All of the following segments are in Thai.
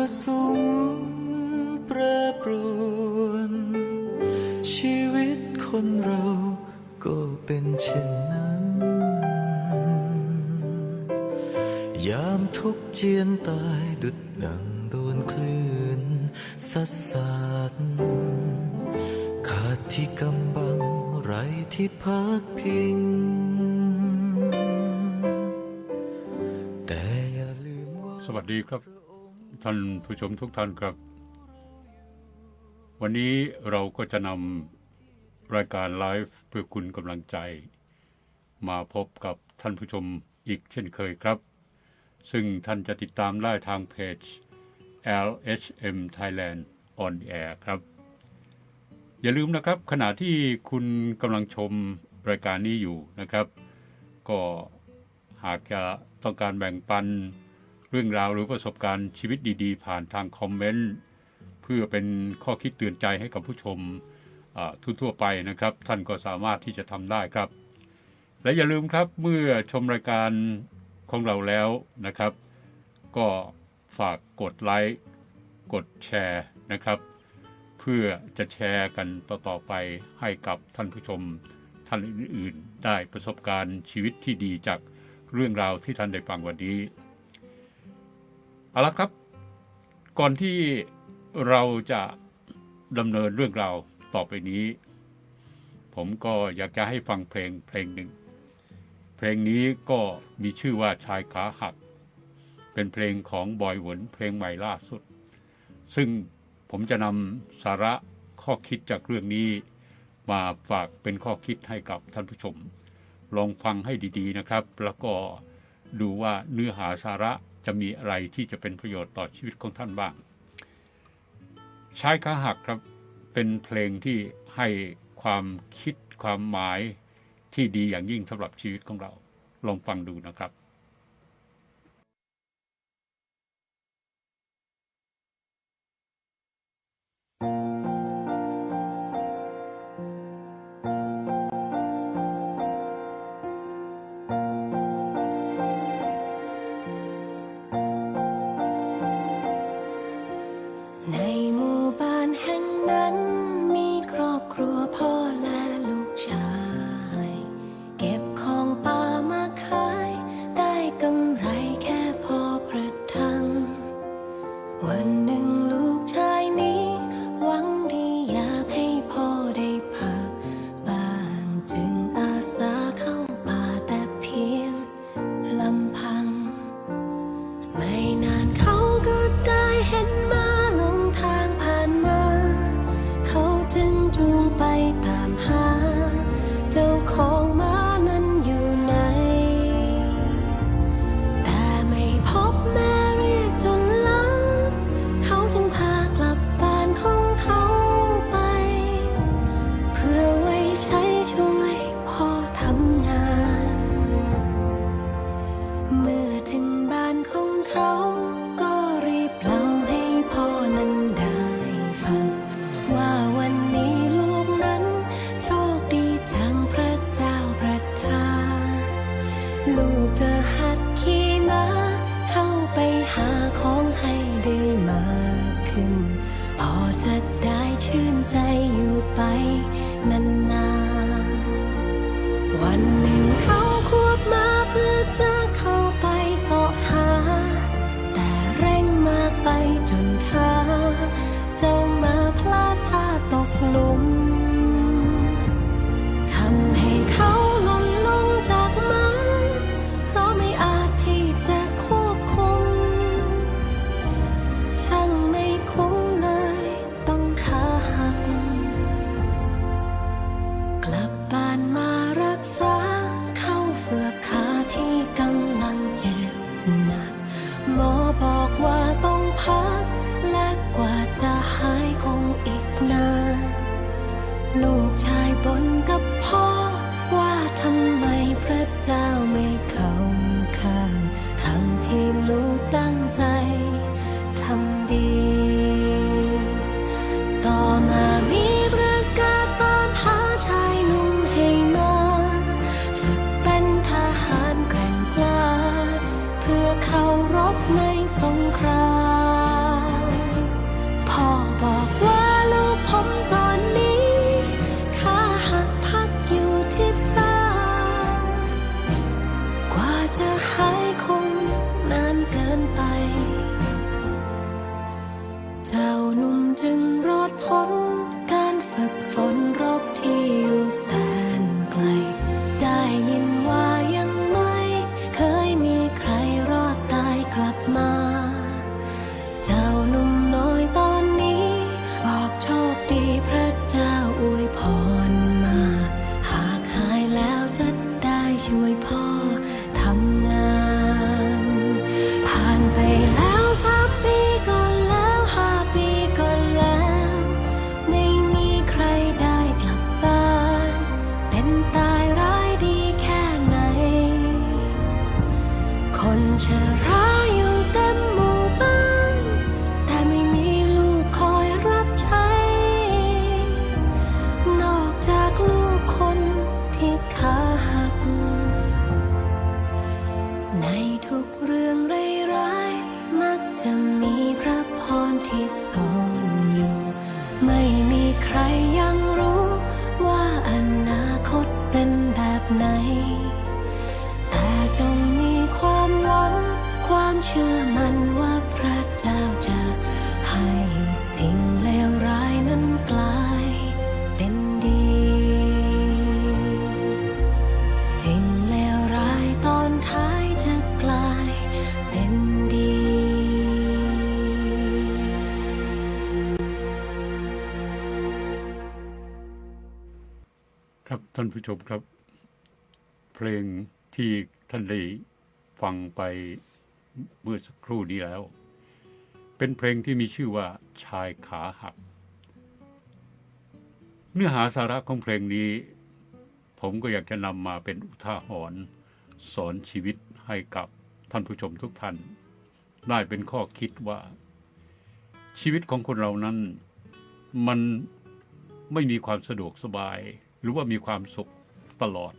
ระสุมแปรปรวนชีวิตคนเราก็เป็นเช่นนั้น ยามทุกเจียนตายดุดดังโดนคลื่นสัดสาดขาดที่กำบังไรที่พักพิง แต่อย่าลืมว่า สวัสดีครับ ท่านผู้ชมทุกท่านครับ วันนี้เราก็จะนำรายการไลฟ์เพื่อคุณกำลังใจ มาพบกับท่านผู้ชมอีกเช่นเคยครับ ซึ่งท่านจะติดตามได้ทางเพจ LHM Thailand on Air ครับ อย่าลืมนะครับขณะที่คุณกำลังชมรายการนี้อยู่นะครับ ก็หากจะต้องการแบ่งปัน เรื่องราวหรือประสบการณ์ชีวิตดีๆ ผ่านทางคอมเมนต์เพื่อเป็นข้อคิดเตือนใจให้กับผู้ชมอ่าทั่วๆไปนะครับ ท่านก็สามารถที่จะทำได้ครับ และอย่าลืมครับเมื่อชมรายการของเราแล้วนะครับ ก็ฝากกดไลค์กดแชร์นะครับ เพื่อจะแชร์กันต่อๆไปให้กับท่านผู้ชมท่านอื่นๆ ได้ประสบการณ์ชีวิตที่ดีจากเรื่องราวที่ท่านได้ฟังวันนี้ เอาละครับ ก่อนที่เราจะดำเนินเรื่องราวต่อไปนี้ ผมก็อยากจะให้ฟังเพลงเพลงหนึ่ง เพลงนี้ก็มีชื่อว่าชายขาหัก เป็นเพลงของบอยหวนเพลงใหม่ล่าสุด ซึ่งผมจะนำสาระข้อคิดจากเรื่องนี้ มาฝากเป็นข้อคิดให้กับท่านผู้ชม ลองฟังให้ดีๆนะครับ แล้วก็ดูว่าเนื้อหาสาระ จะมีอะไรที่จะเป็นประโยชน์ต่อชีวิตของท่านบ้าง ชายขาหักครับเป็นเพลงที่ให้ความคิดความหมายที่ดีอย่างยิ่งสำหรับชีวิตของเรา ลองฟังดูนะครับ ช่วยพ่อทำงาน ผู้ชมครับ เพลงที่ท่านได้ฟังไปเมื่อสักครู่นี้แล้ว เป็นเพลงที่มีชื่อว่าชายขาหัก เนื้อหาสาระของเพลงนี้ ผมก็อยากจะนำมาเป็นอุทาหรณ์สอนชีวิตให้กับท่านผู้ชมทุกท่าน ได้เป็นข้อคิดว่า ชีวิตของคนเรานั้นมันไม่มีความสะดวกสบาย หรือว่ามีความสุขตลอด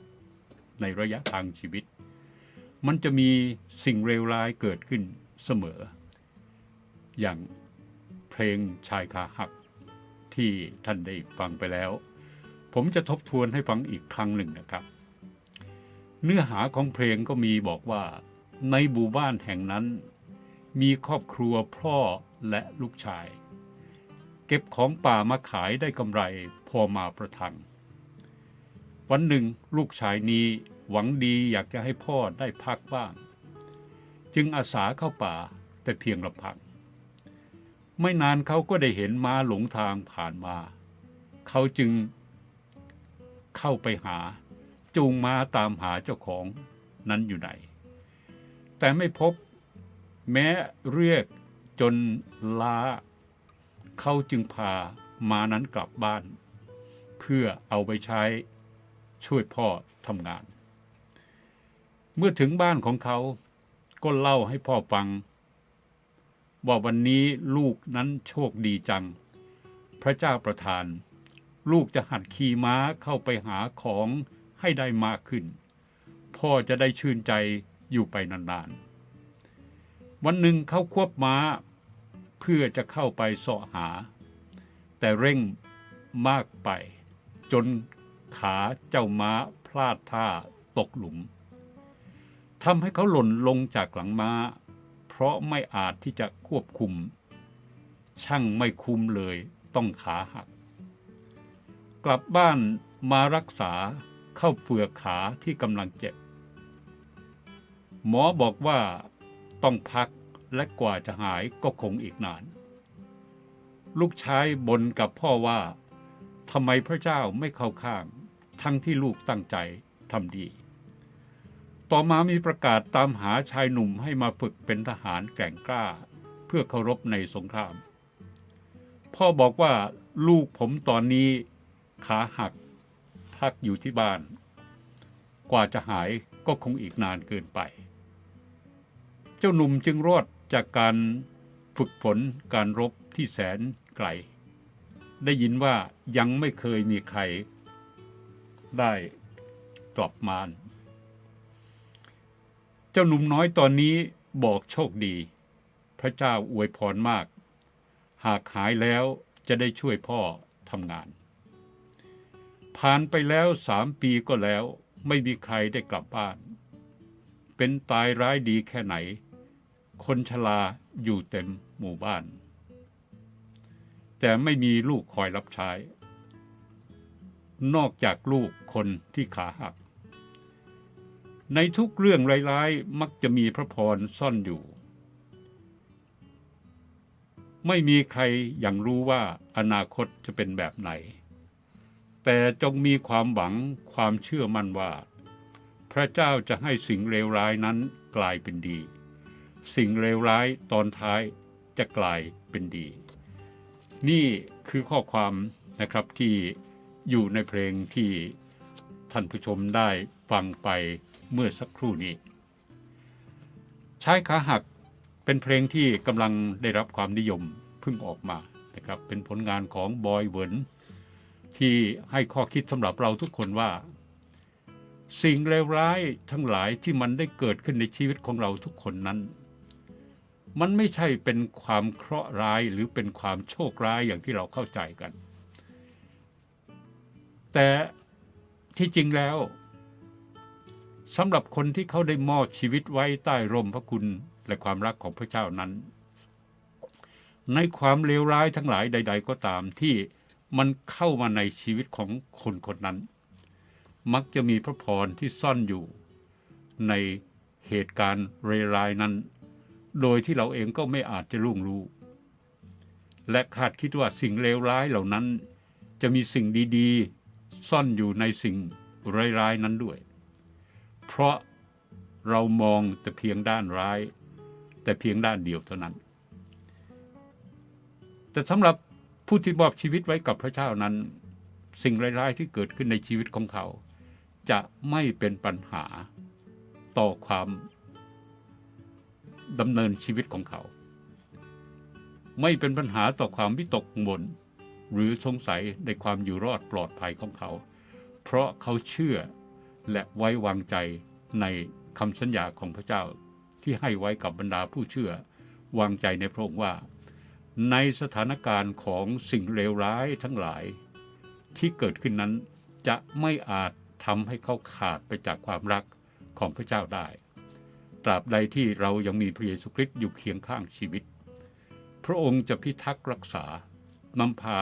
ในระยะทางชีวิต มันจะมีสิ่งเลวร้ายเกิดขึ้นเสมอ อย่างเพลงชายคาหักที่ท่านได้ฟังไปแล้ว ผมจะทบทวนให้ฟังอีกครั้งหนึ่งนะครับ เนื้อหาของเพลงก็มีบอกว่า ในหมู่บ้านแห่งนั้น มีครอบครัวพ่อและลูกชาย เก็บของป่ามาขายได้กำไรพอมาประทัง วันหนึ่งลูกชายนี้หวังดีอยากจะให้พ่อได้พักบ้าง จึงอาสาเข้าป่าแต่เพียงลำพัง ไม่นานเขาก็ได้เห็นม้าหลงทางผ่านมา เขาจึงเข้าไปหาจูงม้าตามหาเจ้าของนั้นอยู่ไหน แต่ไม่พบแม้เรียกจนล้า เขาจึงพามานั้นกลับบ้าน เพื่อเอาไปใช้ ช่วยพ่อทำงาน เมื่อถึงบ้านของเขาก็เล่าให้พ่อฟัง ว่าวันนี้ลูกนั้นโชคดีจัง พระเจ้าประทาน ลูกจะหัดขี่ม้าเข้าไปหาของให้ได้มากขึ้น พ่อจะได้ชื่นใจอยู่ไปนานๆ วันหนึ่งเขาควบม้า เพื่อจะเข้าไปเสาะหา แต่เร่งมากไปจน ขาเจ้าม้าพลาดท่าตกหลุมทำให้เขาหล่นลงจากหลังม้า เพราะไม่อาจที่จะควบคุม ช่างไม่คุมเลยต้องขาหัก กลับบ้านมารักษาเข้าเฟือกขาที่กำลังเจ็บ หมอบอกว่าต้องพักและกว่าจะหายก็คงอีกนาน ลูกชายบ่นกับพ่อว่าทำไมพระเจ้าไม่เข้าข้าง ทั้งที่ลูกตั้งใจทำดี ต่อมามีประกาศตามหาชายหนุ่มให้มาฝึกเป็นทหารแกร่งกล้า เพื่อเคารพในสงคราม พ่อบอกว่าลูกผมตอนนี้ขาหักพักอยู่ที่บ้าน กว่าจะหายก็คงอีกนานเกินไป เจ้าหนุ่มจึงรอดจากการฝึกฝนการรบที่แสนไกล ได้ยินว่ายังไม่เคยมีใคร ได้กลับมานเจ้าหนุ่มน้อยตอนนี้บอกโชคดี พระเจ้าอวยพรมาก หากหายแล้วจะได้ช่วยพ่อทำงาน ผ่านไปแล้วสามปีก็แล้วไม่มีใครได้กลับบ้าน เป็นตายร้ายดีแค่ไหน คนชราอยู่เต็มหมู่บ้าน แต่ไม่มีลูกคอยรับใช้ นอกจากลูกคนที่ขาหัก ในทุกเรื่องร้ายๆมักจะมีพระพรซ่อนอยู่ ไม่มีใครอย่างรู้ว่าอนาคตจะเป็นแบบไหน แต่จงมีความหวังความเชื่อมั่นว่า พระเจ้าจะให้สิ่งเลวร้ายนั้นกลายเป็นดี สิ่งเลวร้ายตอนท้ายจะกลายเป็นดี นี่คือข้อความนะครับที่ อยู่ในเพลงที่ท่านผู้ชมได้ฟังไปเมื่อสักครู่นี้ ชายขาหักเป็นเพลงที่กำลังได้รับความนิยมเพิ่งออกมานะครับเป็นผลงานของบอยเวิร์นที่ให้ข้อคิดสำหรับเราทุกคนว่า สิ่งเลวร้ายทั้งหลายที่มันได้เกิดขึ้นในชีวิตของเราทุกคนนั้น มันไม่ใช่เป็นความเคราะห์ร้ายหรือเป็นความโชคร้ายอย่างที่เราเข้าใจกัน แต่ที่จริงแล้วสำหรับคนที่เขาได้มอบชีวิตไว้ใต้ร่มพระคุณและความรักของพระเจ้านั้น ในความเลวร้ายทั้งหลายใด ๆ ก็ตามที่มันเข้ามาในชีวิตของคนคนนั้น มักจะมีพระพรที่ซ่อนอยู่ ในเหตุการณ์เรรายนั้น โดยที่เราเองก็ไม่อาจจะล่วงรู้ และคาดคิดว่าสิ่งเลวร้ายเหล่านั้น จะมีสิ่งดี ๆ ซ่อนอยู่ในสิ่งร้ายๆนั้นด้วย เพราะเรามองแต่เพียงด้านร้าย แต่เพียงด้านเดียวเท่านั้น แต่สำหรับผู้ที่มอบชีวิตไว้กับพระเจ้านั้น สิ่งร้ายๆที่เกิดขึ้นในชีวิตของเขา จะไม่เป็นปัญหาต่อความดำเนินชีวิตของเขา ไม่เป็นปัญหาต่อความวิตกกังวล หรือสงสัยในความอยู่รอดปลอดภัยของเขา เพราะเขาเชื่อและไว้วางใจในคำสัญญาของพระเจ้าที่ให้ไว้กับบรรดาผู้เชื่อ วางใจในพระองค์ว่า ในสถานการณ์ของสิ่งเลวร้ายทั้งหลาย ที่เกิดขึ้นนั้นจะไม่อาจทำให้เขาขาดไปจากความรักของพระเจ้าได้ ตราบใดที่เรายังมีพระเยซูคริสต์อยู่เคียงข้างชีวิต พระองค์จะพิทักษ์รักษา นำพา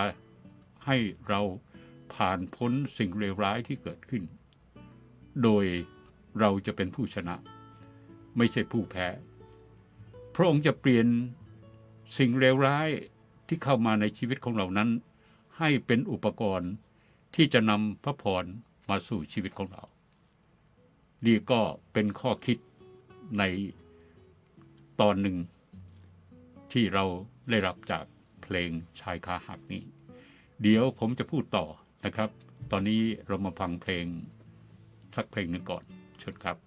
ให้เราผ่านพ้นสิ่งเลวร้ายที่เกิดขึ้น โดยเราจะเป็นผู้ชนะ ไม่ใช่ผู้แพ้ พระองค์จะเปลี่ยนสิ่งเลวร้ายที่เข้ามาในชีวิตของเรานั้น ให้เป็นอุปกรณ์ที่จะนำพระพรมาสู่ชีวิตของเรา นี่ก็เป็นข้อคิดในตอนหนึ่งที่เราได้รับจาก เพลงชายคาหักนี้ เดี๋ยวผมจะพูดต่อนะครับ ตอนนี้เรามาฟังเพลงสักเพลงหนึ่งก่อนเชิญครับ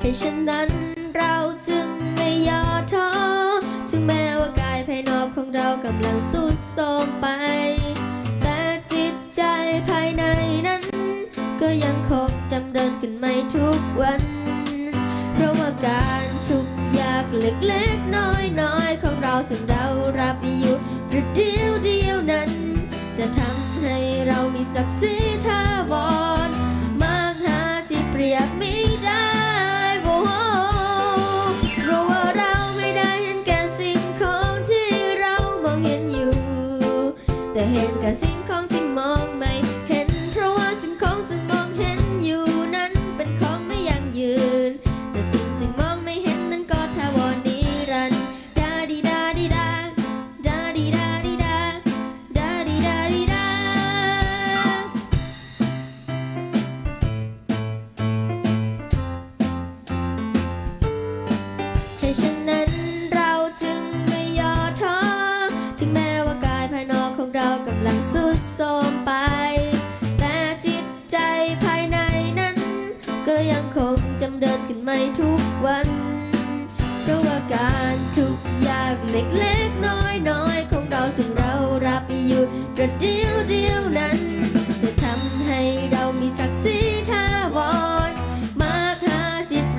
ให้ฉันนั้นเราจึงไม่ย่อท้อถึงแม้ว่ากายภายนอกของเรากำลังสุดโทรมไป ใจภายในนั้น ก็ยังคงจำเดินขึ้นไม่ทุกวัน เพราะว่าการทุกอยากเล็กๆน้อยๆ ของเราซึ่งเรารับอยู่ประเดียวเดียวนั้น จะทำให้เรามีศักดิ์ศรี เห็นแก่สิ่งของที่มองไม่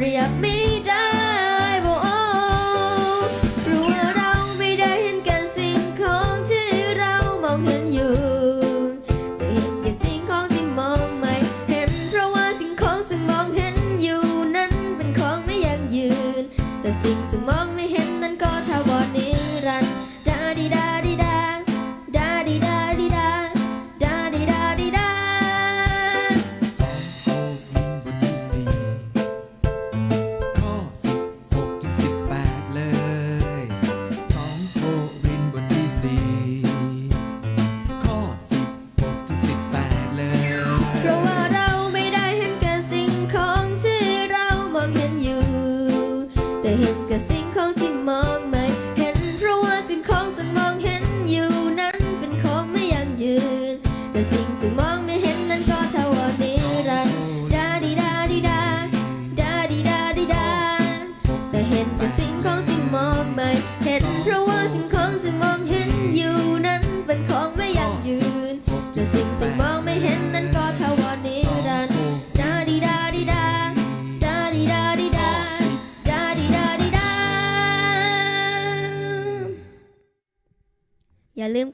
รียบไม่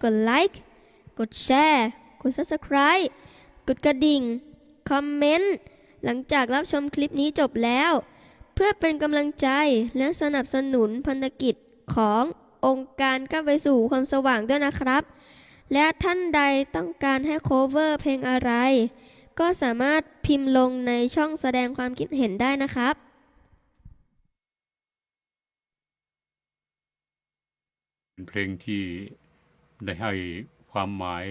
กดไลค์กดแชร์กด Subscribe กดกระดิ่ง คอมเมนต์ หลังจากรับชมคลิปนี้จบแล้ว เพื่อเป็นกำลังใจและสนับสนุนพันธกิจขององค์การก้าวไปสู่ความสว่างด้วยนะครับ และท่านใดต้องการให้โคเวอร์เพลงอะไร ก็สามารถพิมพ์ลงในช่องแสดงความคิดเห็นได้นะครับเป็นเพลงที่ ได้ให้ความหมาย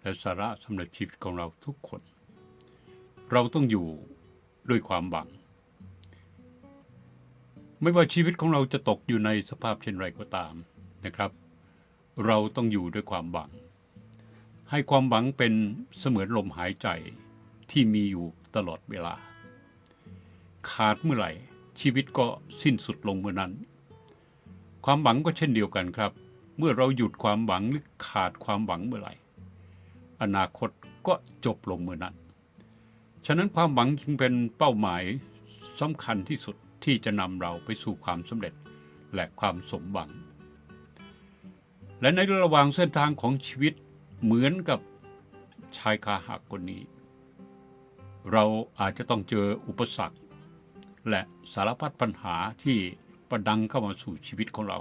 และสาระสำหรับชีวิตของเราทุกคน เราต้องอยู่ด้วยความหวัง ไม่ว่าชีวิตของเราจะตกอยู่ในสภาพเช่นไรก็ตามนะครับ เราต้องอยู่ด้วยความหวัง ให้ความหวังเป็นเสมือนลมหายใจที่มีอยู่ตลอดเวลา ขาดเมื่อไหร่ชีวิตก็สิ้นสุดลงเมื่อนั้น ความหวังก็เช่นเดียวกันครับ เมื่อเราหยุดความหวังหรือขาดความหวังเมื่อไหร่ อนาคตก็จบลงเมื่อนั้น ฉะนั้นความหวังจึงเป็นเป้าหมายสำคัญที่สุดที่จะนำเราไปสู่ความสำเร็จและความสมหวัง และในระหว่างเส้นทางของชีวิตเหมือนกับชายคาหักคนนี้ เราอาจจะต้องเจออุปสรรค และสารพัดปัญหาที่ประดังเข้ามาสู่ชีวิตของเรา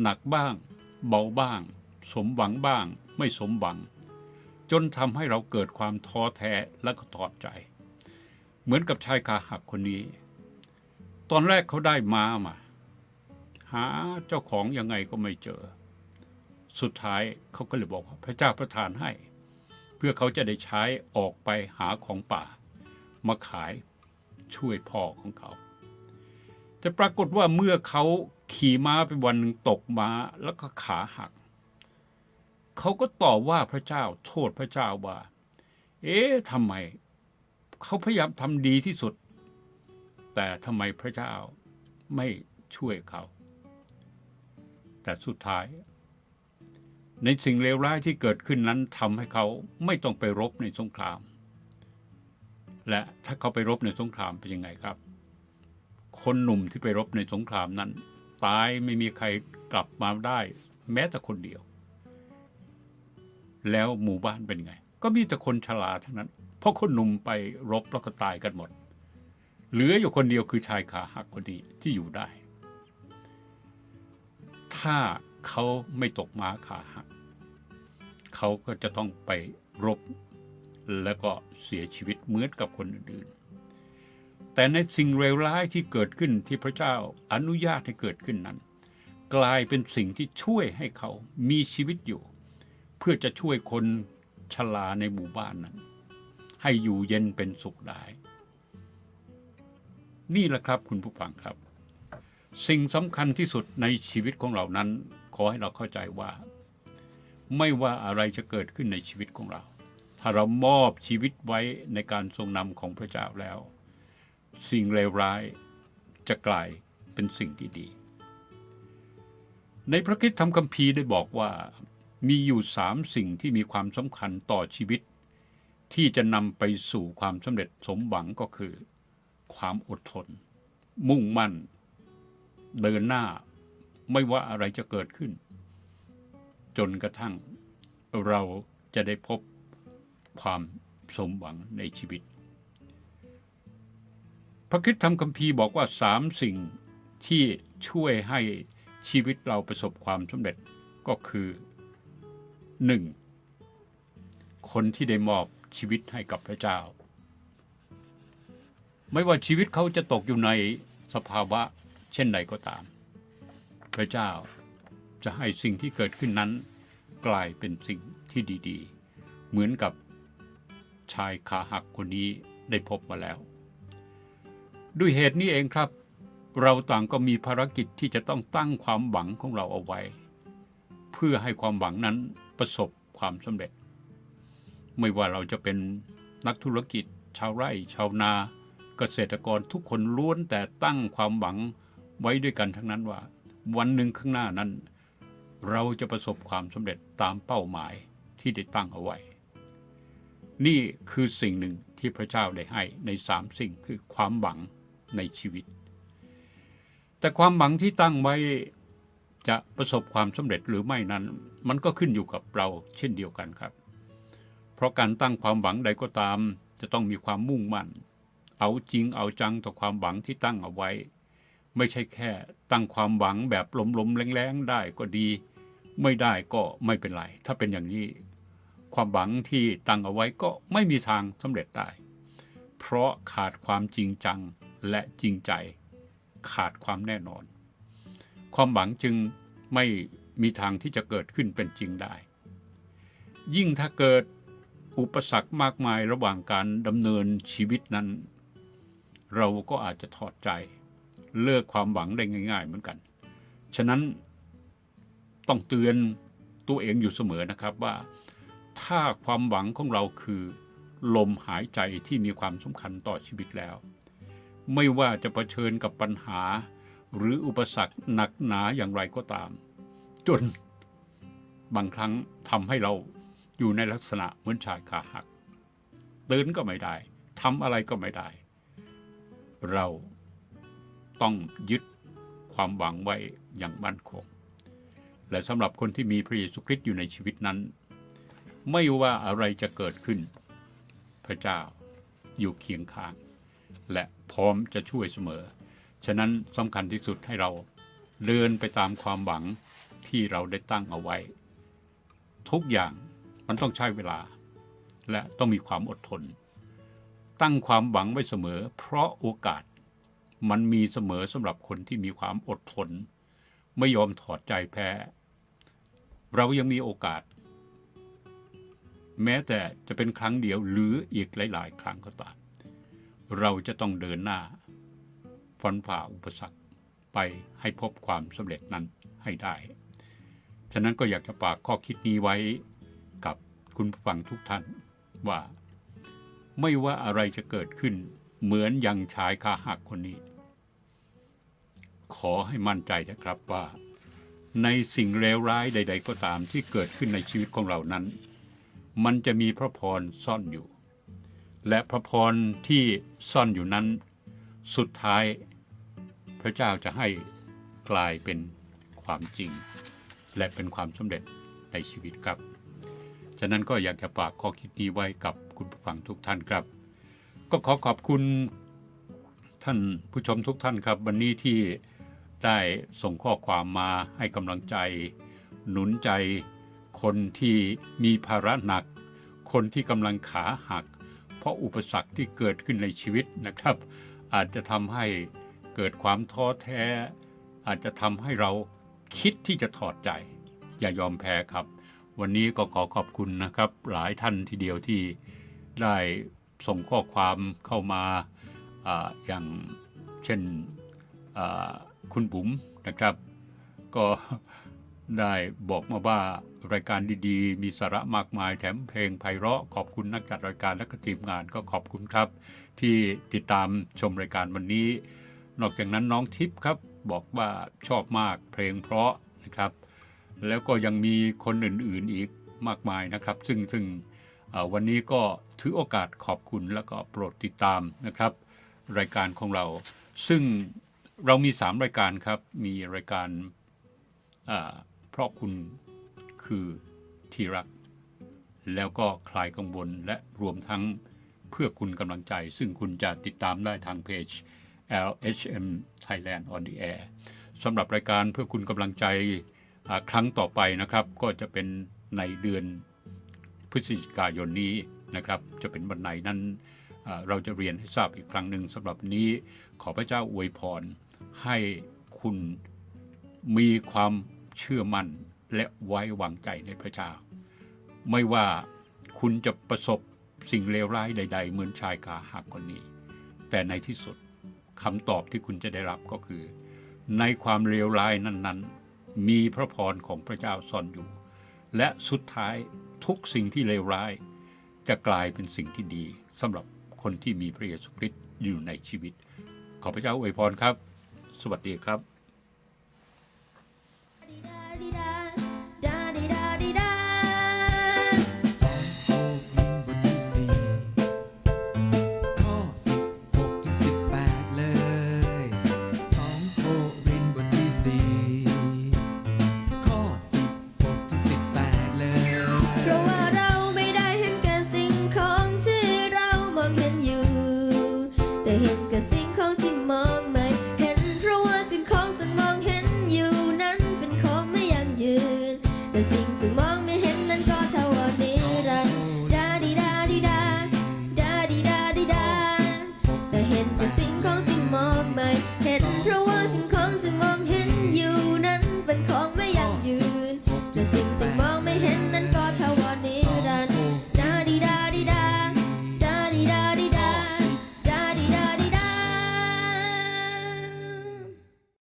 หนักบ้าง เบาบ้าง สมหวังบ้าง ไม่สมหวัง จนทำให้เราเกิดความท้อแท้และก็ถอดใจ เหมือนกับชายคาหักคนนี้ ตอนแรกเขาได้ม้ามา หาเจ้าของยังไงก็ไม่เจอ สุดท้ายเขาก็เลยบอกว่าพระเจ้าประทานให้ เพื่อเขาจะได้ใช้ออกไปหาของป่า มาขายช่วยพ่อของเขาแต่ปรากฏว่าเมื่อเขา ขี่ม้าไปวันหนึ่งตกม้าแล้วก็ขาหัก เขาก็ต่อว่าพระเจ้าโทษพระเจ้าว่า เอ๊ะทำไม เขาพยายามทำดีที่สุด แต่ทำไมพระเจ้าไม่ช่วยเขา แต่สุดท้าย ในสิ่งเลวร้ายที่เกิดขึ้นนั้นทำให้เขาไม่ต้องไปรบในสงคราม และถ้าเขาไปรบในสงครามเป็นยังไงครับ คนหนุ่มที่ไปรบในสงครามนั้น ตายไม่มีใครกลับมาได้ แม้แต่คนเดียว แล้วหมู่บ้านเป็นไง ก็มีแต่คนชราทั้งนั้น เพราะคนหนุ่มไปรบแล้วก็ตายกันหมด เหลืออยู่คนเดียวคือชายขาหักคนนี้ที่อยู่ได้ ถ้าเขาไม่ตกม้าขาหักเขาก็จะต้องไปรบแล้วก็เสียชีวิตเหมือนกับคนอื่น แต่ในสิ่งเลวร้ายที่เกิดขึ้นที่พระเจ้าอนุญาตให้เกิดขึ้นนั้น กลายเป็นสิ่งที่ช่วยให้เขามีชีวิตอยู่ เพื่อจะช่วยคนชราในหมู่บ้านนั้น ให้อยู่เย็นเป็นสุขได้ นี่แหละครับคุณผู้ฟังครับ สิ่งสำคัญที่สุดในชีวิตของเรานั้น ขอให้เราเข้าใจว่า ไม่ว่าอะไรจะเกิดขึ้นในชีวิตของเรา ถ้าเรามอบชีวิตไว้ในการทรงนำของพระเจ้าแล้ว สิ่งเลวร้ายจะกลายเป็นสิ่งที่ดี ในพระคิดธรรมคัมภีร์ได้บอกว่ามีอยู่สามสิ่งที่มีความสำคัญต่อชีวิต ที่จะนำไปสู่ความสำเร็จสมหวังก็คือ ความอดทน มุ่งมั่น เดินหน้าไม่ว่าอะไรจะเกิดขึ้น จนกระทั่งเราจะได้พบความสมหวังในชีวิต พระคริสตธรรมคัมภีร์บอกว่าสามสิ่งที่ช่วยให้ชีวิตเราประสบความสำเร็จก็คือหนึ่งคนที่ได้มอบชีวิตให้กับพระเจ้า ไม่ว่าชีวิตเขาจะตกอยู่ในสภาวะเช่นใดก็ตาม พระเจ้าจะให้สิ่งที่เกิดขึ้นนั้น กลายเป็นสิ่งที่ดี ๆ เหมือนกับชายขาหักคนนี้ได้พบมาแล้ว ด้วยเหตุนี้เองครับ เราต่างก็มีภารกิจที่จะต้องตั้งความหวังของเราเอาไว้ เพื่อให้ความหวังนั้นประสบความสำเร็จ ไม่ว่าเราจะเป็นนักธุรกิจ ชาวไร่ ชาวนาเกษตรกรทุกคนล้วนแต่ตั้งความหวังไว้ด้วยกันทั้งนั้นว่า วันหนึ่งข้างหน้านั้น เราจะประสบความสำเร็จตามเป้าหมายที่ได้ตั้งเอาไว้ นี่คือสิ่งหนึ่งที่พระเจ้าได้ให้ในสามสิ่งคือความหวัง ในชีวิต แต่ความหวังที่ตั้งไว้จะประสบความสำเร็จหรือไม่นั้น มันก็ขึ้นอยู่กับเราเช่นเดียวกันครับ เพราะการตั้งความหวังใดก็ตาม จะต้องมีความมุ่งมั่น เอาจริงเอาจังต่อความหวังที่ตั้งเอาไว้ ไม่ใช่แค่ตั้งความหวังแบบลมๆแรงๆได้ก็ดี ไม่ได้ก็ไม่เป็นไร ถ้าเป็นอย่างนี้ ความหวังที่ตั้งเอาไว้ก็ไม่มีทางสำเร็จได้ เพราะขาดความจริงจัง และจริงใจขาดความแน่นอน ความหวังจึงไม่มีทางที่จะเกิดขึ้นเป็นจริงได้ ยิ่งถ้าเกิดอุปสรรคมากมายระหว่างการดำเนินชีวิตนั้น เราก็อาจจะถอดใจ เลิกความหวังได้ง่าย ๆ เหมือนกัน ฉะนั้นต้องเตือนตัวเองอยู่เสมอนะครับว่า ถ้าความหวังของเราคือ ลมหายใจที่มีความสำคัญต่อชีวิตแล้ว ไม่ว่าจะเผชิญกับปัญหา หรืออุปสรรคหนักหนาอย่างไรก็ตาม จนบางครั้งทำให้เราอยู่ในลักษณะเหมือนชายขาหักเดินก็ไม่ได้ทำอะไรก็ไม่ได้ เราต้องยึดความหวังไว้อย่างมั่นคง และสำหรับคนที่มีพระเยซูคริสต์อยู่ในชีวิตนั้น ไม่ว่าอะไรจะเกิดขึ้น พระเจ้าอยู่เคียงข้าง และพร้อมจะช่วยเสมอ ฉะนั้นสำคัญที่สุดให้เราเดินไปตามความหวังที่เราได้ตั้งเอาไว้ ทุกอย่างมันต้องใช้เวลา และต้องมีความอดทน ตั้งความหวังไว้เสมอ เพราะโอกาสมันมีเสมอสำหรับคนที่มีความอดทน ไม่ยอมถอดใจแพ้ เรายังมีโอกาส แม้แต่จะเป็นครั้งเดียวหรืออีกหลาย ๆ ครั้งก็ตาม เราจะต้องเดินหน้าฟันฝ่าอุปสรรคไปให้พบความสำเร็จนั้นให้ได้ ฉะนั้นก็อยากจะฝากข้อคิดนี้ไว้กับคุณผู้ฟังทุกท่านว่า ไม่ว่าอะไรจะเกิดขึ้นเหมือนยังชายขาหักคนนี้ ขอให้มั่นใจนะครับว่า ในสิ่งเลวร้ายใด ๆ ก็ตามที่เกิดขึ้นในชีวิตของเรานั้น มันจะมีพระพรซ่อนอยู่ และพระพรที่ซ่อนอยู่นั้น สุดท้าย พระเจ้าจะให้กลายเป็นความจริง และเป็นความสำเร็จในชีวิตครับ ฉะนั้นก็อยากจะฝากข้อคิดนี้ไว้กับคุณผู้ฟังทุกท่านครับ ก็ขอขอบคุณท่านผู้ชมทุกท่านครับ วันนี้ที่ได้ส่งข้อความมาให้กำลังใจ หนุนใจ คนที่มีภาระหนัก คนที่กำลังขาหัก ราะอุปสรรคที่เกิดขึ้นในชีวิตนะครับ อาจจะทำให้เกิดความท้อแท้ อาจจะทำให้เราคิดที่จะถอดใจ อย่ายอมแพ้ครับ วันนี้ก็ขอขอบคุณนะครับ หลายท่านทีเดียวที่ได้ส่งข้อความเข้ามาออย่างเช่นคุณบุ๋มนะครับ ก็ ได้บอกมาว่ารายการดีๆ มีสาระมากมายแถมเพลงไพเราะขอบคุณนักจัดรายการและก็ทีมงานก็ขอบคุณครับ ที่ติดตามชมรายการวันนี้ นอกจากนั้นน้องทิพย์ครับบอกว่าชอบมากเพลงเพราะนะครับ แล้วก็ยังมีคนอื่นๆอีกมากมายนะครับ ซึ่งซึ่งวันนี้ก็ถือโอกาสขอบคุณแล้วก็โปรดติดตามนะครับ รายการของเรา ซึ่งเรามี 3 รายการครับมีรายการอ่า เพราะคุณคือที่รัก แล้วก็คลายกังวลและรวมทั้งเพื่อคุณกำลังใจ ซึ่งคุณจะติดตามได้ทางเพจ LHM Thailand on the Air สำหรับรายการเพื่อคุณกำลังใจครั้งต่อไปนะครับ ก็จะเป็นในเดือนพฤศจิกายนนี้นะครับ จะเป็นวันไหนนั้นเราจะเรียนให้ทราบอีกครั้งหนึ่งสำหรับนี้ขอพระเจ้าอวยพรให้คุณมีความ เชื่อมั่นและไว้วางใจในพระเจ้า ไม่ว่าคุณจะประสบสิ่งเลวร้ายใด ๆ เหมือนชายขาหักคนนี้ แต่ในที่สุดคำตอบที่คุณจะได้รับก็คือ ในความเลวร้ายนั้น ๆ มีพระพรของพระเจ้าซ่อนอยู่ และสุดท้ายทุกสิ่งที่เลวร้าย จะกลายเป็นสิ่งที่ดีสำหรับคนที่มีพระเยซูคริสต์อยู่ในชีวิต ขอพระเจ้าอวยพรครับ สวัสดีครับ Navidad.